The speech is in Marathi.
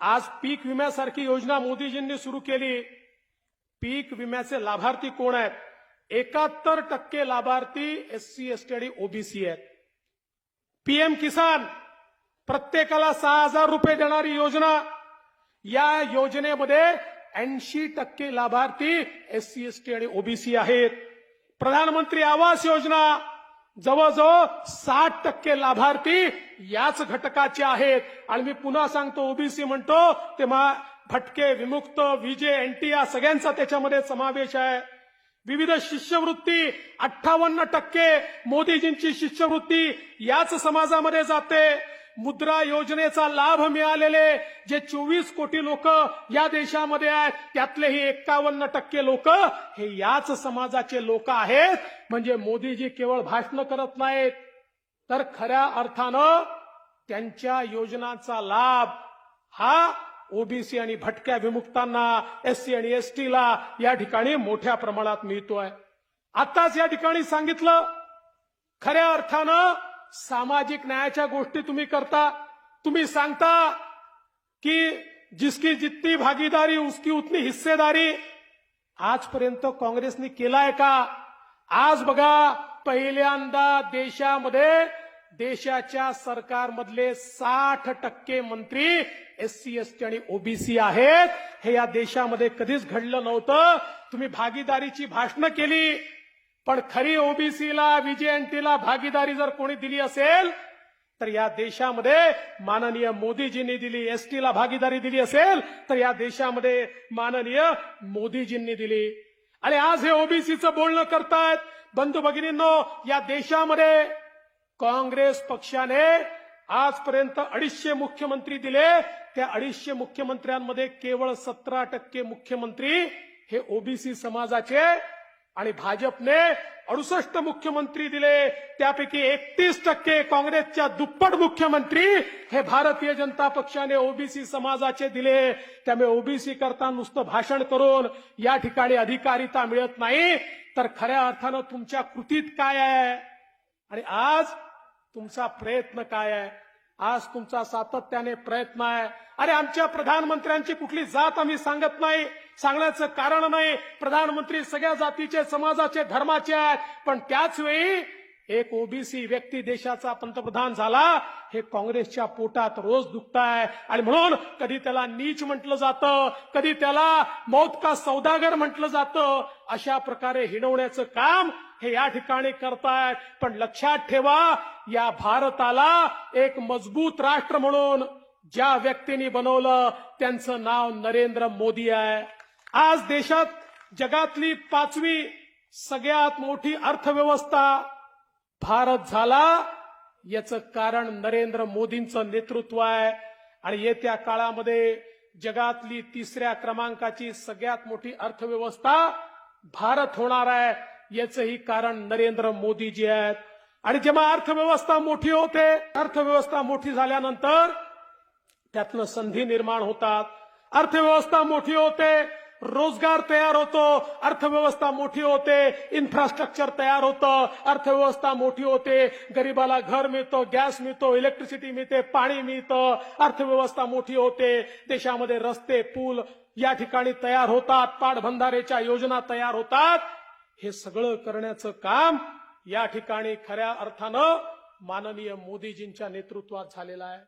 आज पीक विम्यासारखी योजना मोदीजींनी सुरू केली. पीक विम्याचे लाभार्थी कोण आहेत? एकाहत्तर टक्के लाभार्थी एस सी एस टी आणि ओबीसी आहेत. पीएम किसान प्रत्येकाला सहा हजार रुपये देणारी योजना. या योजनेमध्ये ऐंशी टक्के लाभार्थी एस सी एस टी आणि ओबीसी आहेत. प्रधानमंत्री आवास योजना जवळजवळ साठ टक्के लाभार्थी याच घटकाचे आहेत. आणि मी पुन्हा सांगतो ओबीसी म्हणतो तेव्हा भटके विमुक्त विजे एनटी या सगळ्यांचा त्याच्यामध्ये समावेश आहे. विविध शिष्यवृत्ती अठ्ठावन्न टक्के मोदीजींची शिष्यवृत्ती याच समाजामध्ये जाते. मुद्रा योजनेचा लाभ मिळालेले जे चोवीस कोटी लोक या देशामध्ये आहेत त्यातलेही एक्कावन्न टक्के लोक हे याच समाजाचे लोक आहेत. म्हणजे मोदीजी केवळ भाषण करत नाहीत तर खऱ्या अर्थानं त्यांच्या योजनांचा लाभ हा ओबीसी आणि भटक्या विमुक्तांना एस सी आणि एसटीला या ठिकाणी मोठ्या प्रमाणात मिळतोय. आताच या ठिकाणी सांगितलं खऱ्या अर्थानं सामाजिक न्यायाच्या गोष्टी तुम्ही करता. तुम्ही सांगता की जिसकी जितनी भागीदारी उसकी उतनी हिस्सेदारी आजपर्यंत काँग्रेसने केलाय का? आज बघा पहिल्यांदा देशामध्ये देशाच्या सरकारमधले साठ टक्के मंत्री एस सी एस टी आणि ओबीसी आहेत. हे या देशामध्ये कधीच घडलं नव्हतं. तुम्ही भागीदारीची भाषणं केली. पण खरी ओबीसीला विजेएनटीला भागीदारी जर कोणी दिली असेल तर या देशामध्ये माननीय मोदीजींनी दिली एसटीला भागीदारी दिली असेल तर या देशामध्ये माननीय मोदीजींनी दिली. आणि आज हे ओबीसीचं बोलणं करतायत. बंधू भगिनींनो या देशामध्ये काँग्रेस पक्षाने आजपर्यंत अडीचशे मुख्यमंत्री दिले. त्या अडीचशे मुख्यमंत्र्यांमध्ये केवळ सतरा टक्के मुख्यमंत्री हे ओबीसी समाजाचे आणि भाजपने अडुसष्ट मुख्यमंत्री दिले. त्यापैकी एकतीस टक्के काँग्रेसच्या दुप्पट मुख्यमंत्री हे भारतीय जनता पक्षाने ओबीसी समाजाचे दिले. त्यामुळे ओबीसी करता नुसतं भाषण करून या ठिकाणी अधिकारिता मिळत नाही. तर खऱ्या अर्थानं तुमच्या कृतीत काय आहे? आणि आज तुमचा प्रयत्न काय आहे? आज तुमचा सातत्याने प्रयत्न आहे. अरे आमच्या प्रधानमंत्र्यांची कुठली जात आम्ही सांगत नाही. सांगण्याचं कारण नाही. प्रधानमंत्री सगळ्या जातीचे समाजाचे धर्माचे आहेत. पण त्याच वेळी एक ओबीसी व्यक्ती देशाचा पंतप्रधान झाला. हे काँग्रेसच्या पोटात रोज दुखताय. आणि म्हणून कधी त्याला नीच म्हटलं जातं कधी त्याला मौत का सौदागर म्हटलं जातं अशा प्रकारे हिणवण्याचं काम हे या ठिकाणी करतायत. पण लक्षात ठेवा या भारताला एक मजबूत राष्ट्र म्हणून ज्या व्यक्तींनी बनवलं त्यांचं नाव नरेंद्र मोदी आहे. आज देशात जगातली पाचवी सगळ्यात मोठी अर्थव्यवस्था भारत झाला. याचं कारण नरेंद्र मोदींचं नेतृत्व आहे. आणि येत्या काळामध्ये जगातली तिसऱ्या क्रमांकाची सगळ्यात मोठी अर्थव्यवस्था भारत होणार आहे. याचंही कारण नरेंद्र मोदीजी आहेत. आणि जेव्हा अर्थव्यवस्था मोठी होते अर्थव्यवस्था मोठी झाल्यानंतर त्यातनं संधी निर्माण होतात. अर्थव्यवस्था मोठी होते रोजगार तयार होतो अर्थव्यवस्था मोठी होते इन्फ्रास्ट्रक्चर तयार होतं अर्थव्यवस्था मोठी होते गरिबाला घर मिळतं गॅस मिळतो इलेक्ट्रिसिटी मिळते पाणी मिळतं अर्थव्यवस्था मोठी होते देशामध्ये रस्ते पूल या ठिकाणी तयार होतात पाटबंधारेच्या योजना तयार होतात. हे सगळं करण्याचं काम या ठिकाणी खऱ्या अर्थानं माननीय मोदीजींच्या नेतृत्वात झालेलं आहे.